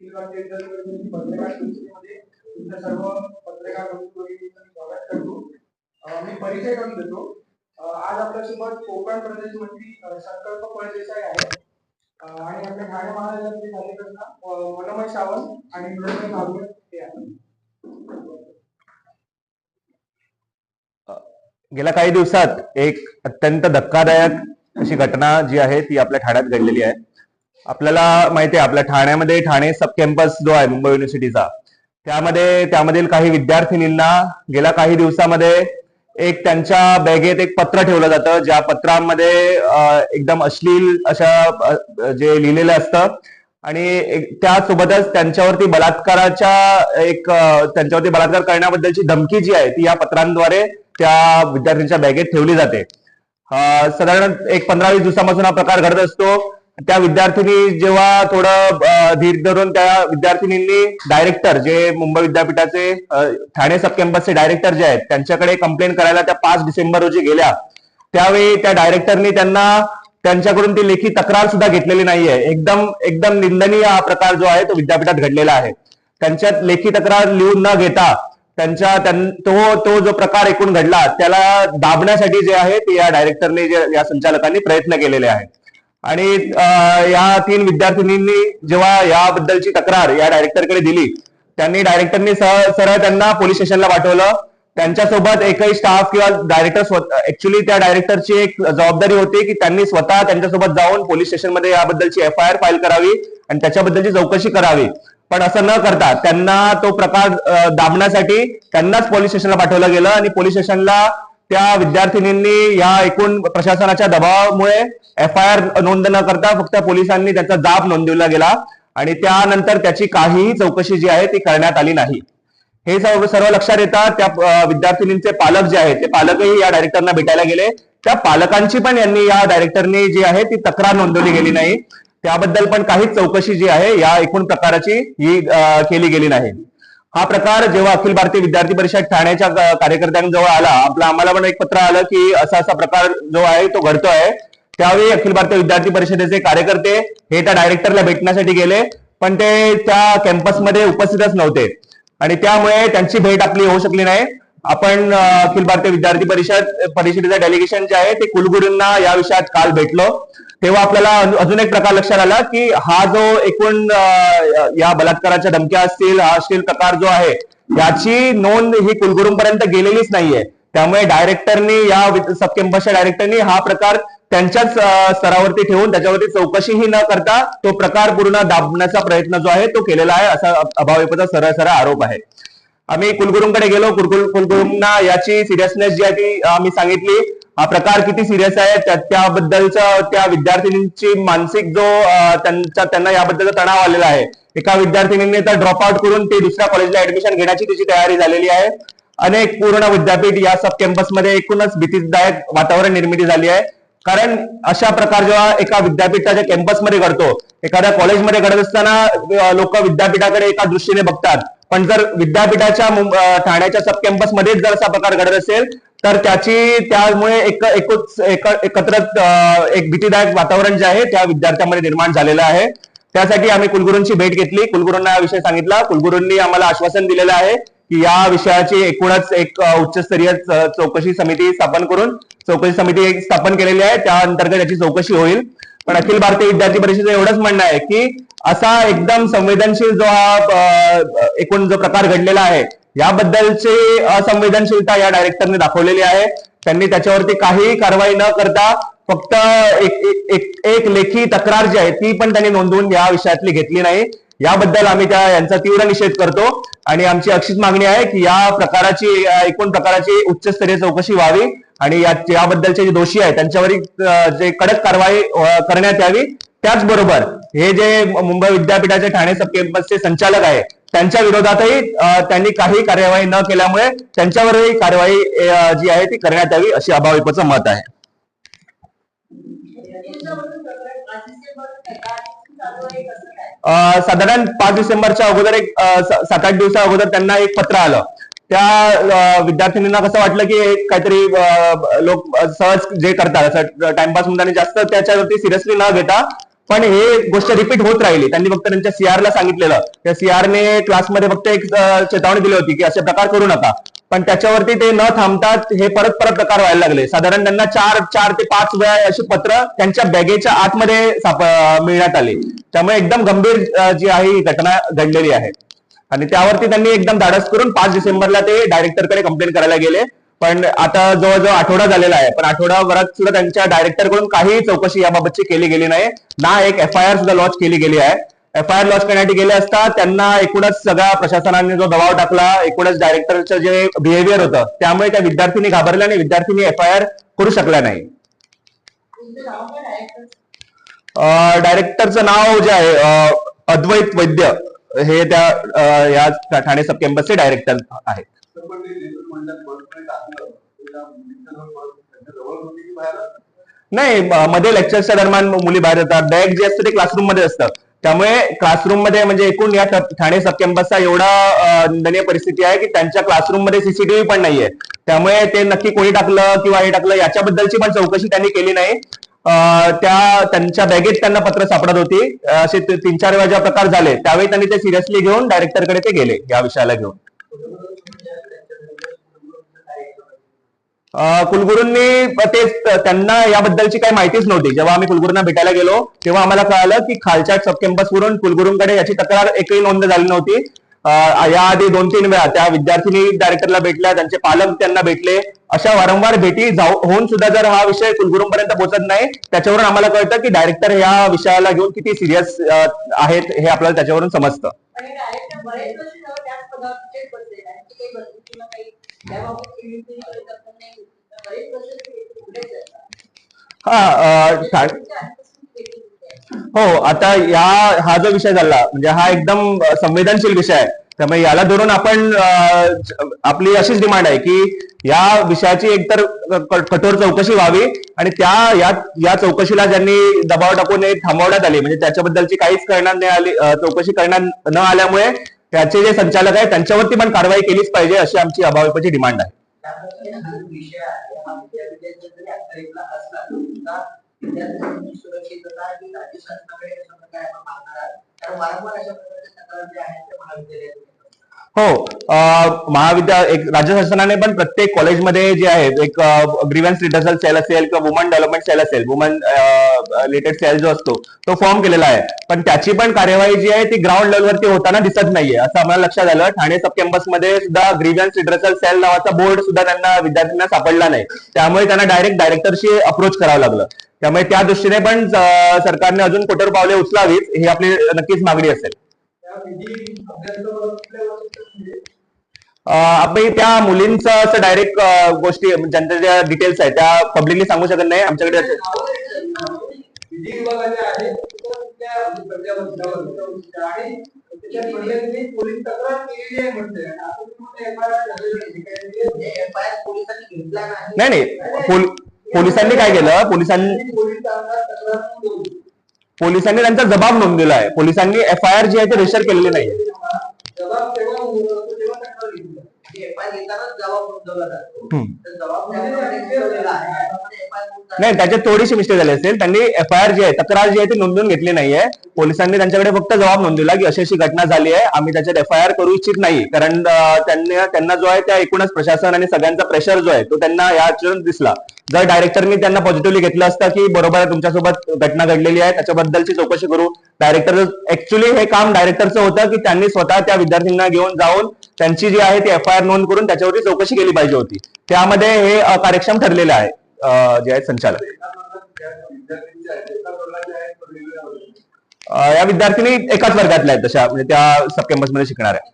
अखिल सर्व पत्रकार स्वागत करतो मी परिचय करून देतो आज आपल्यासोबत कोकण प्रदेश मंत्री संकल्प फळदेसाई आहेत आणि आपल्या ठाणे महाराजांचे कार्यकर्ता मनोमय सावंत आणि मृणाल भागवत हे आहेत गेल्या काही दिवसात एक अत्यंत धक्कादायक अशी घटना जी आहे ती आपल्या ठाण्यात घडलेली आहे. आपल्याला माहिती आहे आपल्या ठाण्यामध्ये ठाणे सब कॅम्पस जो आहे मुंबई युनिव्हर्सिटीचा त्यामध्ये त्यामधील काही विद्यार्थिनींना गेल्या काही दिवसामध्ये एक त्यांच्या बॅगेत एक पत्र ठेवलं जातं ज्या पत्रामध्ये एकदम अश्लील अशा जे लिहिलेलं असतं आणि त्यासोबतच त्यांच्यावरती बलात्काराच्या एक त्यांच्यावरती बलात्कार करण्याबद्दलची धमकी जी आहे ती या पत्रांद्वारे त्या विद्यार्थ्यांच्या बॅगेत ठेवली जाते. साधारण एक पंधरा वीस दिवसापासून हा प्रकार घडत असतो. त्या विद्यार्थिनी जेव्हा थोडं धीर धरून त्या विद्यार्थिनींनी डायरेक्टर जे मुंबई विद्यापीठाचे ठाणे सब कॅम्पसचे डायरेक्टर जे आहेत त्यांच्याकडे कंप्लेंट करायला त्या पाच डिसेंबर रोजी गेल्या. त्यावेळी त्या डायरेक्टरनी त्यांना त्यांच्याकडून ती लेखी तक्रार सुद्धा घेतलेली नाहीये. एकदम एकदम निंदनीय हा प्रकार जो आहे तो विद्यापीठात घडलेला आहे. त्यांच्यात लेखी तक्रार लिहून न घेता त्यांच्या तो तो जो प्रकार एकूण घडला त्याला दाबण्यासाठी जे आहे ते या डायरेक्टरने जे या संचालकांनी प्रयत्न केलेले आहेत. आणि या तीन विद्यार्थिनींनी जेव्हा याबद्दलची तक्रार या डायरेक्टरकडे दिली त्यांनी डायरेक्टरनी सरळ त्यांना पोलीस स्टेशनला पाठवलं. त्यांच्यासोबत एकही स्टाफ किंवा डायरेक्टर ऍक्च्युली त्या डायरेक्टरची एक जबाबदारी होती की त्यांनी स्वतः त्यांच्यासोबत जाऊन पोलीस स्टेशनमध्ये याबद्दलची एफ आय आर फाईल करावी आणि त्याच्याबद्दलची चौकशी करावी. पण असं न करता त्यांना तो प्रकार दाबण्यासाठी त्यांनाच पोलीस स्टेशनला पाठवलं गेलं आणि पोलीस स्टेशनला त्या विद्यार्थिनींनी या एकूण प्रशासनाच्या दबावामुळे एफ आय आर नोंद न करता फक्त पोलिसांनी त्याचा जाब नोंदवला गेला आणि त्यानंतर त्याची काहीही चौकशी जी आहे ती करण्यात आली नाही. हे सर्व सर्व लक्षात येतात त्या विद्यार्थिनींचे पालक जे आहेत ते पालकही या डायरेक्टरना भेटायला गेले. त्या पालकांची पण यांनी या डायरेक्टरनी जी आहे ती तक्रार नोंदवली गेली नाही. त्याबद्दल पण काहीच चौकशी जी आहे या एकूण प्रकाराची ही केली गेली नाही. हा प्रकार जेव्हा अखिल भारतीय विद्यार्थी परिषद ठाण्याच्या कार्यकर्त्यांजवळ आला आपलं आम्हाला पण एक पत्र आलं की असा असा प्रकार जो आहे तो घडतोय. त्यावेळी अखिल भारतीय विद्यार्थी परिषदेचे कार्यकर्ते हे त्या डायरेक्टरला भेटण्यासाठी गेले पण ते त्या कॅम्पसमध्ये उपस्थितच नव्हते. आणि त्यामुळे त्यांची भेट आपली होऊ शकली नाही. आपण अखिल भारतीय विद्यार्थी परिषद परिषदेचं डेलिगेशन जे आहे ते कुलगुरूंना या विषयात काल भेटलो. तेव्हा आपल्याला अजून- एक प्रकार लक्षात आला की हा जो एकूण या बलात्काराच्या धमक्या असतील हा असतील प्रकार जो आहे याची नोंद ही कुलगुरूंपर्यंत गेलेलीच नाहीये. त्यामुळे डायरेक्टरनी या सब कॅम्पसच्या डायरेक्टरनी हा प्रकार त्यांच्याच स्तरावरती ठेवून त्याच्यावरती चौकशीही न करता तो प्रकार पूर्ण दाबण्याचा प्रयत्न जो आहे तो केलेला आहे असा अभाविपचा सरळ सरळ आरोप आहे. आम्ही कुलगुरूंकडे गेलो कुलगुरूंना याची सिरियसनेस जी आहे ती आम्ही सांगितली. हा प्रकार किती सिरियस आहे? त्याबद्दलचा त्या विद्यार्थिनींची मानसिक जो त्यांचा त्यांना याबद्दलचा तणाव आलेला आहे. एका विद्यार्थिनीने तर ड्रॉप आउट करून ते दुसऱ्या कॉलेजला ऍडमिशन घेण्याची त्याची तयारी झालेली आहे. अनेक पूर्ण विद्यापीठ या सब कॅम्पसमध्ये एकूणच भीतीदायक वातावरण निर्मिती झाली आहे. कारण अशा प्रकार जेव्हा एका विद्यापीठाच्या कॅम्पसमध्ये घडतो एखाद्या कॉलेजमध्ये घडत असताना लोक विद्यापीठाकडे एका दृष्टीने बघतात. पण जर विद्यापीठाच्या ठाण्याच्या सब कॅम्पसमध्येच जर असा प्रकार घडत असेल तर त्याची त्यामुळे एक एकूच एक एकत्र एक भीतीदायक वातावरण जे आहे त्या विद्यार्थ्यांमध्ये निर्माण झालेलं आहे. त्यासाठी आम्ही कुलगुरूंची भेट घेतली. कुलगुरूंना हा विषय सांगितला. कुलगुरूंनी आम्हाला आश्वासन दिलेलं आहे की या विषयाची एकूणच एक उच्चस्तरीय चौकशी समिती स्थापन करून चौकशी समिती एक स्थापन केलेली आहे. त्या अंतर्गत याची चौकशी होईल. पण अखिल भारतीय विद्यार्थी परिषदेचं एवढंच म्हणणं आहे की असा एकदम संवेदनशील जो हा एकूण जो प्रकार घडलेला आहे याबद्दलचे असंवेदनशीलता या डायरेक्टरने दाखवलेली आहे. त्यांनी त्याच्यावरती काही कारवाई न करता फक्त एक एक- एक लेखी तक्रार जी आहे ती पण त्यांनी नोंदवून या विषयातली घेतली नाही. याबद्दल आम्ही त्या यांचा तीव्र निषेध करतो. आणि आमची अक्षित मागणी आहे की या प्रकाराची एकूण प्रकाराची उच्चस्तरीय चौकशी व्हावी. आणि याबद्दलचे जे दोषी आहेत त्यांच्यावरील जे कडक कारवाई करण्यात यावी. त्याचबरोबर हे जे मुंबई विद्यापीठाचे ठाणे सब कॅम्पसचे संचालक आहे त्यांच्या विरोधातही त्यांनी काही कार्यवाही न केल्यामुळे त्यांच्यावरही कार्यवाही जी आहे ती करण्यात यावी अशी अभाविपचं मत आहे. अं, साधारण पाच डिसेंबरच्या अगोदर एक सात आठ दिवसा अगोदर त्यांना एक पत्र आलं. त्या विद्यार्थिनींना कसं वाटलं की काहीतरी अं, लोक सहज जे करतात असं टाइमपास म्हणून जास्त त्याच्यावरती सिरियसली न घेता पण हे गोष्ट रिपीट होत राहिली. त्यांनी फक्त त्यांच्या सीआर ला सांगितलेलं. त्या सीआरने क्लासमध्ये फक्त एक चेतावणी दिली होती की असे प्रकार करू नका. पण त्याच्यावरती ते न थांबतात हे परत परत प्रकार व्हायला लागले. साधारण त्यांना चार चार ते पाच वेळा अशी पत्र त्यांच्या बॅगेच्या आतमध्ये साप मिळण्यात आली. त्यामुळे एकदम गंभीर जी आहे ही घटना घडलेली आहे. आणि त्यावरती त्यांनी एकदम धाडस करून पाच डिसेंबरला ते डायरेक्टरकडे कंप्लेंट करायला गेले. पण आता जवळजवळ आठवडा झालेला आहे. पण आठवडाभरात सुद्धा त्यांच्या डायरेक्टरकडून काही चौकशी याबाबतची केली गेली नाही. ना एक एफ आय आर सुद्धा लॉन्च केली गेली आहे. एफ आय आर लॉन्च करण्यासाठी गेले असता त्यांना एकूणच सगळ्या प्रशासनाने जो दबाव टाकला एकूणच डायरेक्टरचं जे बिहेवियर होतं त्यामुळे त्या विद्यार्थ्यांनी घाबरल्या आणि विद्यार्थ्यांनी एफ आय आर करू शकल्या नाही. डायरेक्टरचं नाव जे आहे अद्वैत वैद्य हे त्या या ठाणे सब कॅम्पसचे डायरेक्टर आहेत. नाही मध्ये लेक्चरच्या दरम्यान मुली बाहेर येतात. बॅग जे असतं ते क्लासरूममध्ये असतं. त्यामुळे क्लासरूममध्ये म्हणजे एकूण या ठाणे सब कॅम्पसचा एवढा निंदनीय परिस्थिती आहे की त्यांच्या क्लासरूममध्ये सीसीटीव्ही पण नाहीये. त्यामुळे ते नक्की कोणी टाकलं किंवा हे टाकलं याच्याबद्दलची पण चौकशी त्यांनी केली नाही. त्या त्यांच्या बॅगेत त्यांना पत्र सापडत होती. असे तीन चार वेळा जेव्हा प्रकार झाले त्यावेळी त्यांनी ते सिरियसली घेऊन डायरेक्टरकडे ते गेले या विषयाला घेऊन. कुलगुरूंनी तेच त्यांना याबद्दलची काही माहितीच नव्हती. जेव्हा आम्ही कुलगुरूंना भेटायला गेलो तेव्हा आम्हाला कळालं की खालच्या सब कॅम्पसवरून कुलगुरूंकडे याची तक्रार एकही नोंद झाली नव्हती. याआधी दोन तीन वेळा त्या विद्यार्थिनी डायरेक्टरला भेटल्या त्यांचे पालक त्यांना भेटले. अशा वारंवार भेटी जाऊ होऊन सुद्धा जर हा विषय कुलगुरूंपर्यंत पोहोचत नाही त्याच्यावरून आम्हाला कळतं की डायरेक्टर या विषयाला घेऊन किती सिरियस आहेत हे आपल्याला त्याच्यावरून समजतं. हा हो आता या हा जो विषय झाला म्हणजे हा एकदम संवेदनशील विषय आहे. त्यामुळे याला धरून आपण आपली अशीच डिमांड आहे की या विषयाची एकतर कठोर चौकशी व्हावी आणि त्या या या चौकशीला ज्यांनी दबाव टाकून थांबवण्यात आली म्हणजे त्याच्याबद्दलची काहीच करणार नाही आली चौकशी करण्यात न आल्यामुळे त्याचे जे संचालक आहेत त्यांच्यावरती पण कारवाई केलीच पाहिजे अशी आमची अभाविपची डिमांड आहे. विषय आहे हा विद्यापीठाच्या जरी अखत्यारीतला असला सुद्धा विद्यार्थ्यांची सुरक्षितता ही राज्य शासनाकडे कशा प्रकारे आपण मागणार कारण वारंवार अशा प्रकारच्या तक्रार ज्या आहेत त्या महाविद्यालयात हो महाविद्यालय महाविद्या एक राज्य शासनाने पण प्रत्येक कॉलेजमध्ये जे आहे एक ग्रीव्हन्स रिटर्सल सेल असेल किंवा वुमन डेव्हलपमेंट सेल असेल वुमन रिलेटेड सेल जो असतो तो फॉर्म केलेला आहे. पण त्याची पण कार्यवाही जी आहे ती ग्राउंड लेवलवरती होताना दिसत नाहीये. असं आम्हाला लक्षात आलं. ठाणे सब कॅम्पसमध्ये सुद्धा ग्रीव्हन्स रिटर्सल सेल नावाचा बोर्ड सुद्धा त्यांना विद्यार्थ्यांना सापडला नाही. त्यामुळे त्यांना डायरेक्ट डायरेक्टरशी अप्रोच करावं लागलं. त्यामुळे त्या दृष्टीने पण सरकारने अजून कठोर पावले उचलावीत ही आपली नक्कीच मागणी असेल. आपण त्या मुलींचं असं डायरेक्ट गोष्टी ज्यांच्या ज्या डिटेल्स आहेत त्या पब्लिकली सांगू शकत नाही. आमच्याकडे नाही नाही. पोलिसांनी काय केलं? पोलिसांनी पोलिसांना त्यांचा जबाब नोंदवला आहे. पोलिसांनी एफ आय आर जी आहे ती रजिस्टर केलेली नाहीये. नाही त्याच्यात थोडीशी मिस्टेक झाली असेल. त्यांनी एफ आय आर जी आहे तक्रार जी आहे ती नोंदवून घेतली नाहीये. पोलिसांनी त्यांच्याकडे फक्त जबाब नोंदवला की अशी अशी घटना झाली आहे. आम्ही त्याच्यात एफ आय आर करू इच्छित नाही. कारण त्यांनी त्यांना जो आहे त्या एकूणच प्रशासन आणि सगळ्यांचा प्रेशर जो आहे तो त्यांना याच्यातून दिसला. जर डायरेक्टरनी त्यांना पॉझिटिव्हली घेतलं असतं की बरोबर आहे तुमच्यासोबत घटना घडलेली आहे त्याच्याबद्दलची चौकशी करू. डायरेक्टर ऍक्च्युली हे काम डायरेक्टरचं होतं की त्यांनी स्वतः त्या विद्यार्थ्यांना घेऊन जाऊन त्यांची जी आहे ती एफ आय आर नोंद करून त्याच्यावरती चौकशी केली पाहिजे होती. त्यामध्ये हे कार्यक्षम ठरलेलं आहे जे आहे संचालक. या विद्यार्थिनी एकाच वर्गातल्या आहेत तशा म्हणजे त्या सबमध्ये शिकणार आहे.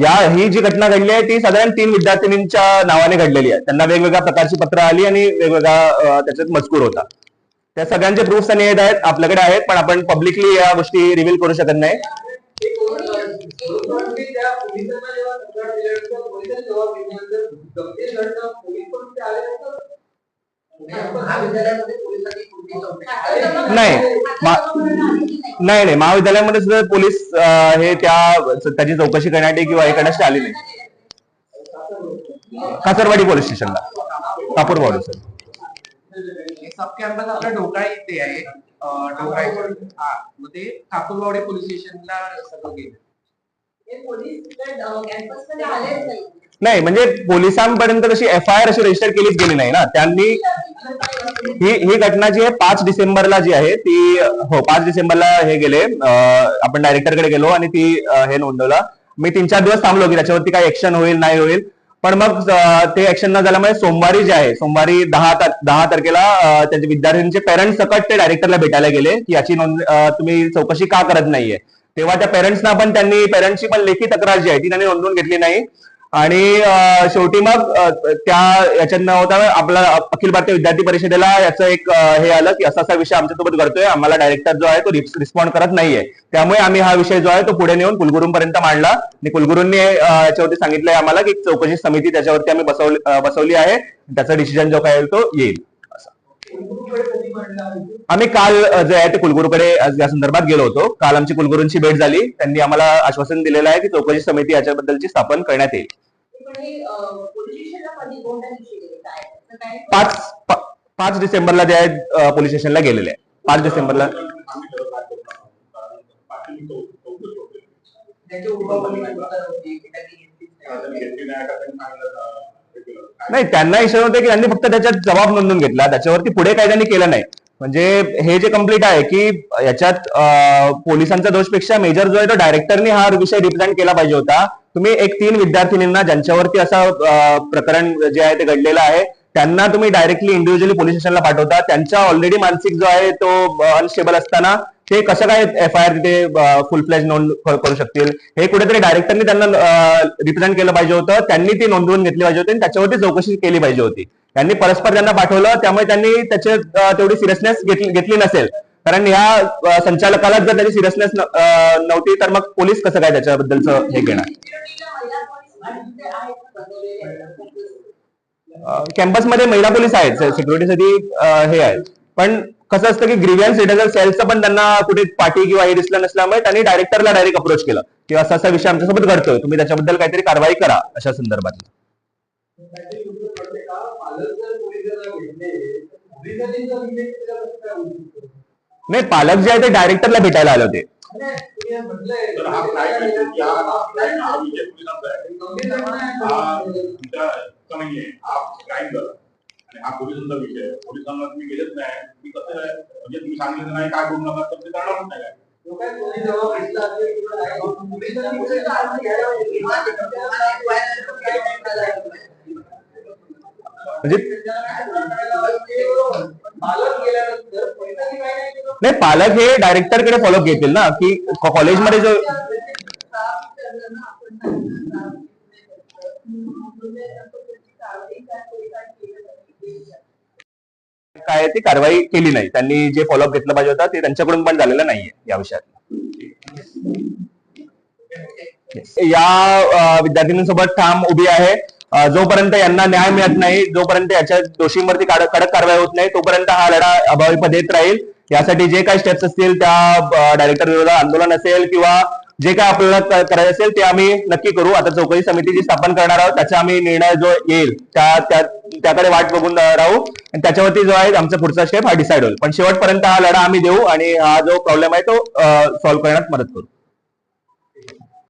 या ही जी घटना घडली आहे ती साधारण तीन विद्यार्थिनींच्या नावाने घडलेली आहे. त्यांना वेगवेगळ्या प्रकारची पत्र आली आणि वेगवेगळा त्याच्यात मजकूर होता. त्या सगळ्यांचे प्रूफ त्यांनी येत आहेत आपल्याकडे आहेत पण आपण पब्लिकली या गोष्टी रिव्हील करू शकत नाही. नाही. नाही? नाही. महाविद्यालयामध्ये सुद्धा पोलीस हे त्या त्याची चौकशी करण्यासाठी किंवा हे करण्यासाठी आली नाही कासरवाडी पोलीस स्टेशनला. कापूर सर. सब कॅम्पस आपला इथे आहे. अं, ते पोलीस स्टेशनला सगळं गेलं हे पोलीस कॅम्पसमध्ये आलेच नाही. म्हणजे पोलिसांपर्यंत तशी एफ आय आर अशी रजिस्टर केलीच गेली नाही ना. त्यांनी ही ही घटना जी आहे पाच डिसेंबरला जी आहे ती हो पाच डिसेंबरला हे गेले. आपण डायरेक्टरकडे गेलो आणि ती हे नोंदवलं. मी तीन चार दिवस थांबलो की त्याच्यावरती काय ऍक्शन होईल नाही होईल. पण मग ते ऍक्शन न झाल्यामुळे सोमवारी जे आहे सोमवारी दहा दहा तारखेला त्यांच्या विद्यार्थ्यांचे पेरेंट्स सकट ते डायरेक्टरला भेटायला गेले की याची नोंद तुम्ही चौकशी का करत नाहीये? तेव्हा त्या पेरेंट्सना पण त्यांनी पेरेंट्सची पण लेखी तक्रार जी आहे ती त्यांनी नोंदवून घेतली नाही. आणि शेवटी मग त्या याच्यात होता आपला अखिल भारतीय विद्यार्थी परिषदेला याचं एक हे आलं की असा असा विषय आमच्यासोबत घडतोय आम्हाला डायरेक्टर जो आहे तो रिस्पॉन्ड करत नाहीये. त्यामुळे आम्ही हा विषय जो आहे तो पुढे नेऊन कुलगुरूंपर्यंत मांडला. आणि कुलगुरूंनी याच्यावरती सांगितलंय आम्हाला की चौकशी समिती त्याच्यावरती आम्ही बसवली बसवली आहे. त्याचा डिसिजन जो काय येईल तो येईल. आम्ही काल जे आहे ते कुलगुरूकडे आज या संदर्भात गेलो होतो. काल आमची कुलगुरूंची भेट झाली. त्यांनी आम्हाला आश्वासन दिलेलं आहे की चौकशी समिती याच्याबद्दलची स्थापन करण्यात येईल. पाच पाच डिसेंबरला जे आहे पोलीस स्टेशनला गेलेले आहे पाच डिसेंबरला. त्याची नाही. त्यांना इशारा होते की त्यांनी फक्त त्याच्यात जबाब नोंदवून घेतला. त्याच्यावरती पुढे काय त्यांनी केलं नाही. म्हणजे हे जे कंप्लीट आहे की याच्यात पोलिसांचा दोषपेक्षा मेजर जो आहे तो डायरेक्टरनी हा विषय रिप्रेझेंट केला पाहिजे होता. तुम्ही एक तीन विद्यार्थिनींना ज्यांच्यावरती असं प्रकरण जे आहे ते घडलेलं आहे त्यांना तुम्ही डायरेक्टली इंडिव्हिज्युअली पोलीस स्टेशनला पाठवता. त्यांचा ऑलरेडी मानसिक जो आहे तो अनस्टेबल असताना ते कसं काय एफ आय आर तिथे फुल फ्लॅज नोंद करू शकतील? हे कुठेतरी डायरेक्टरनी त्यांना रिप्रेझेंट केलं पाहिजे होतं. त्यांनी ती नोंदवून घेतली पाहिजे होती आणि त्याच्यावरती चौकशी केली पाहिजे होती. त्यांनी परस्पर त्यांना पाठवलं त्यामुळे त्यांनी त्याचे तेवढी सिरियसनेस घेतली घेतली नसेल. कारण या संचालकाला संचालकालाच जर त्याची सिरियसनेस नव्हती तर मग पोलीस कसं काय त्याच्याबद्दलचं हे घेणार? महिला पोलीस आहेत कॅम्पसमध्ये महिला पोलीस आहेत. सिक्युरिटीसाठी हे आहेत. पण कसं असतं की ग्रीवियन्स सिटीजन सेल्सचं पण त्यांना कुठे पाठी किंवा हे दिसलं नसल्यामुळे त्यांनी डायरेक्टरला डायरेक्ट अप्रोच केलं. की असा असा विषय आमच्यासोबत घडतोय. तुम्ही त्याच्याबद्दल काहीतरी कारवाई करा अशा संदर्भात नाही पालक जे आहे ते डायरेक्टरला भेटायला आले होते. हा तुमच्या नाहीये हा आणि हा पोलिसांचा विषय आहे पोलिसांना तुम्ही गेलेच नाही तुम्ही कसं आहे म्हणजे तुम्ही सांगितलं नाही काय करू नका तर ते करणारच नाही काय तो काय पोलीस जेव्हा भेटला असेल किंवा नाही, पोलिसांनी कुठे काळजी घ्यायला पाहिजे. किंवा ते तुम्हाला एक व्हायरल करून काही करायला पाहिजे. म्हणजे पालक गेल्यानंतर पोलिसांनी काय नाही केलं नाही पालक हे डायरेक्टरकडे फॉलो घेतील ना की कॉलेजमध्ये जो काय ती कारवाई केली नाही. त्यांनी जे फॉलोअप घेतलं पाहिजे होता ते त्यांच्याकडून पण झालेलं नाहीये या विषयात या विद्यार्थिनींसोबत ठाम उभी आहे. जोपर्यंत यांना न्याय मिळत नाही जोपर्यंत याच्या दोषींवरती कडक कारवाई होत नाही तोपर्यंत हा लढा अभाविपद देत राहील. यासाठी जे काही स्टेप्स असतील त्या डायरेक्टर विरोधात आंदोलन असेल किंवा जे काय आपल्याला करायचं असेल ते आम्ही नक्की करू. आता चौकशी समितीची स्थापन करणार आहोत त्याचा आम्ही निर्णय जो येईल त्या त्या- त्याकडे वाट बघून राहू. आणि त्याच्यावरती जो आहे आमचा पुढचा स्टेप हा डिसाईड होईल. पण शेवटपर्यंत हा लढा आम्ही देऊ आणि हा जो प्रॉब्लेम आहे तो सॉल्व्ह करण्यात मदत करू.